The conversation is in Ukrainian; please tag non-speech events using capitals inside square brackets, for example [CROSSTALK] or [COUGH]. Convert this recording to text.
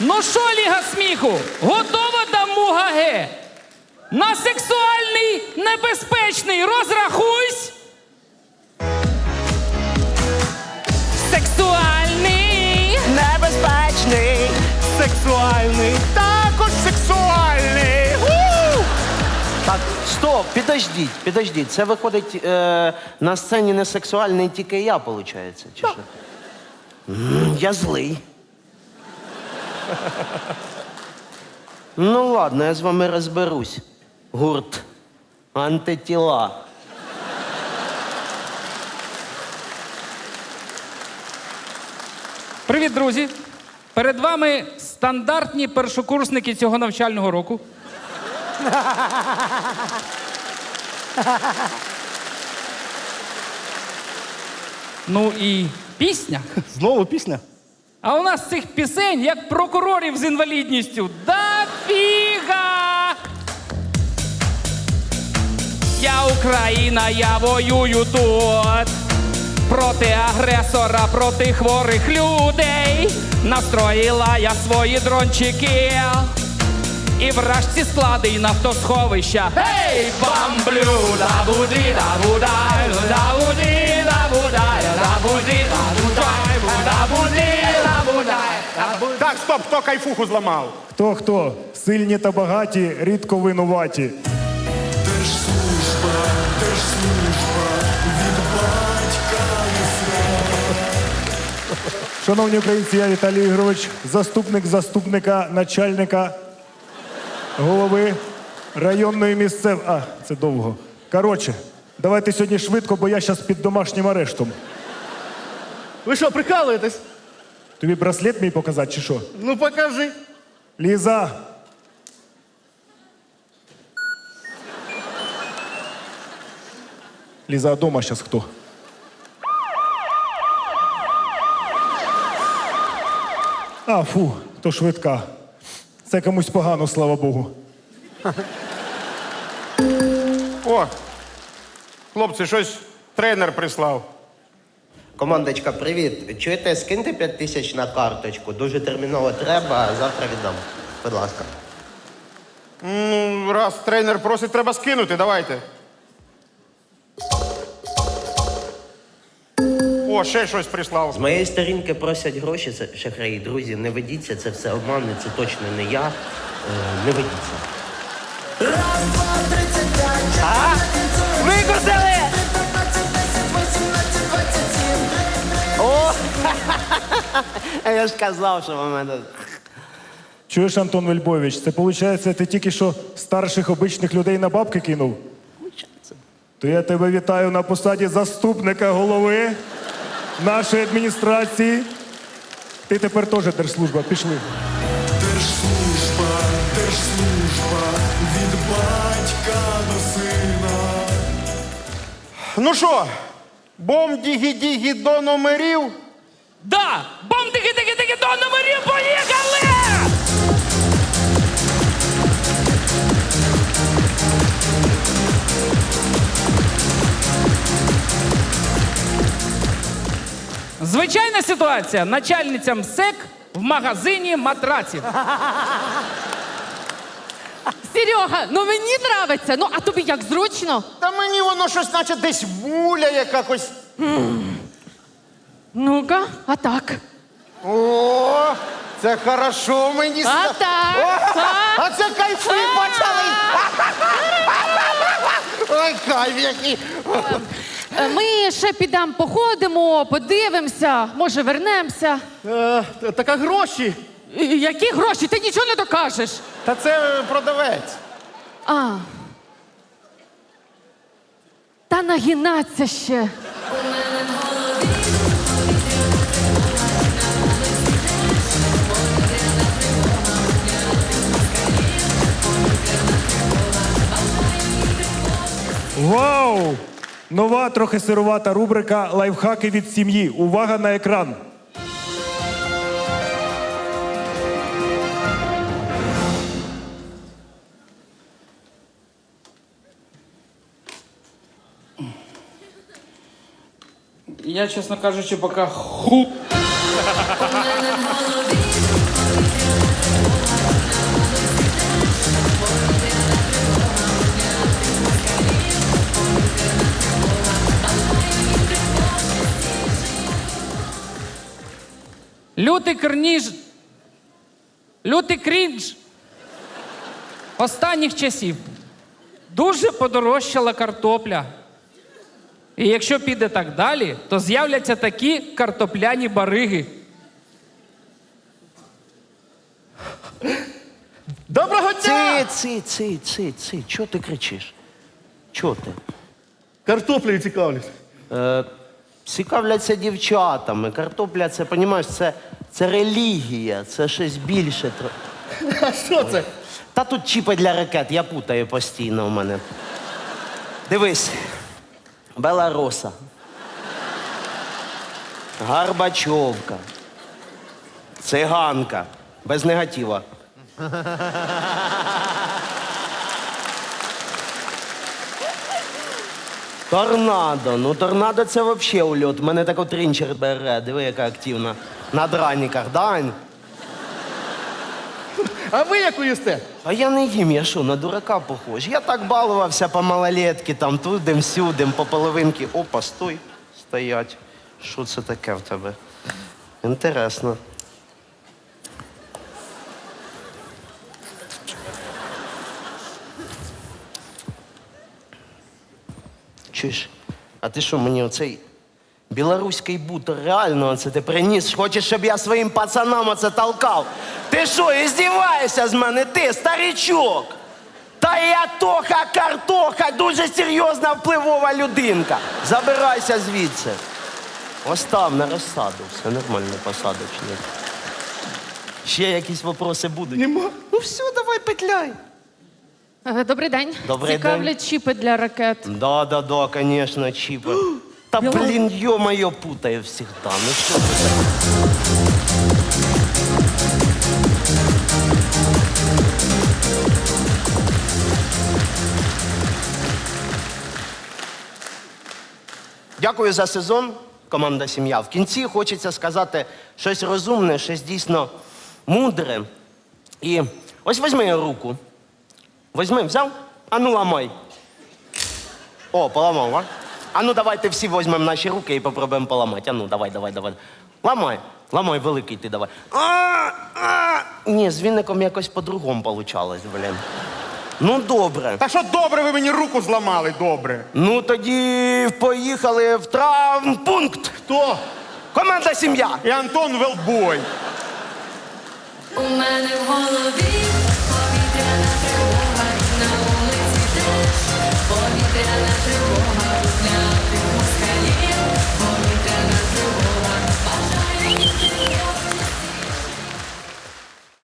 Ну що, Ліга сміху? Готова до мугаге? На сексуальний небезпечний розрахуйсь. Сексуальний. Небезпечний, сексуальний, також сексуальний. У! Так, стоп, підождіть, підождіть. Це виходить е, на сцені не сексуальний, тільки я, виходить, чи що? М, Я злий. Ну ладно, я з вами розберусь. Гурт. Антитіла. Привіт, друзі! Перед вами стандартні першокурсники цього навчального року. Ну і пісня. Знову пісня. А у нас цих пісень як прокурорів з інвалідністю. Да фіга! Я Україна, я воюю тут. Проти агресора, проти хворих людей. Настроїла я свої дрончики. І вражці склади і нафтосховища. Гей, бамблю, да буди, да будай, да буди, да будай, да буди, да будай, да буди, буди. Так, стоп, хто кайфуху зламав? Хто хто? Сильні та багаті, рідко винуваті. Шановні українці, я Віталій Ігорович, заступник заступника начальника голови районної місцев. А, це довго. Коротше, давайте сьогодні швидко, бо я зараз під домашнім арештом. Ви що, прикалуєтесь? Тобі браслет мій показати, чи що? Ну покажи. Ліза. Ліза, а дома зараз хто? А, фу, то швидка. Це комусь погано, слава Богу. О, хлопці, щось тренер прислав. Командочка, привіт. Чуєте, скиньте 5 тисяч на карточку. Дуже терміново треба, завтра віддам. Будь ласка. Ну, раз тренер просить, треба скинути, давайте. О, ще щось прислав. З моєї сторінки просять гроші, це шахраї. Друзі, не ведіться, це все обман, це точно не я. Е, не ведіться. Я ж казав, що в мене. Чуєш, Антон Вельбович, це виходить, ти тільки що старших обичних людей на бабки кинув? То я тебе вітаю на посаді заступника голови нашої адміністрації. Ти тепер теж держслужба. Пішли. Держслужба, держслужба, від батька до сина. Ну що, бом дігі дігі до номерів. Да! бом тики тики тики до номерів, поїхали! Звичайна ситуація. Начальницям СЕК в магазині матраців. Серега, ну мені нравиться. Ну а тобі як зручно? Та мені воно щось, наче десь муля якось. Ну-ка, а так. О, це хорошо мені. А так, О, так. А це кайфи почали. Ой, кайф який. Е, Ми ще підемо походимо, подивимося, може вернемося. Е, така гроші. Е, Які гроші? Ти нічого не докажеш. Та це продавець. А. Та нагинаться ще. Вау! Нова, трохи сирувата рубрика Лайфхаки від сім'ї. Увага на екран. Я, чесно кажучи, поки ху. Лютий крніж. Лютий крінж. Останніх часів. Дуже подорожчала картопля. І якщо піде так далі, то з'являться такі картопляні бариги. Доброго дня! Ци, ци, ци, ци, ци. Чого ти кричиш? Чого ти? Картоплею цікавлюсь. Е, цікавляться дівчатами. Картопля, це, понімаєш, це, це релігія, це щось більше. [LAUGHS] А що це? Та тут чіпи для ракет, я путаю постійно у мене. Дивись. Белароса. Гарбачовка. Циганка. Без негатива. [LAUGHS] Торнадо. Ну, торнадо це взагалі ульот. Мене так от рінчер бере. Диви, яка активна. На драніках, Дань. А ви яку їсте? А я не їм, я що, на дурака похож. Я так балувався по малолетки, там тудим, сюдим, по половинки. Опа, стой, стоять. Що це таке в тебе? Інтересно. Чуєш, а ти що мені оцей білоруський бутер реально оце ти приніс? Хочеш, щоб я своїм пацанам оце толкав? Ти що, іздіваєшся з мене, ти, старичок? Та я Тоха Картоха, дуже серйозна впливова людинка. Забирайся звідси. Остав на розсаду, все нормально посадочник. Ще якісь вопроси будуть? Нема. Ну все, давай петляй. Е, Добрий день. Добрий Цікавлять чіпи для ракет. Да, да, да, конечно, чипы. Та [GASPS] блин, ё-моё, путаю всегда. Ну что ты так? Дякую за сезон, команда Сім'я. В кінці хочеться сказати щось розумне, щось дійсно мудре. І ось візьми руку. Візьми, взяв? А ну ламай. О, поламав, а? А ну давайте всі візьмемо наші руки і попробуємо поламати. А ну, давай, давай, давай. Ламай, ламай, великий ти давай. А, а. Ні, з віником якось по-другому получалось, блін. Ну, добре. Та що добре, ви мені руку зламали, добре. Ну тоді поїхали в травмпункт. Хто? Команда сім'я. І Антон Велбой. У мене в голові повітряна тривога, Yeah, that's your warm-up now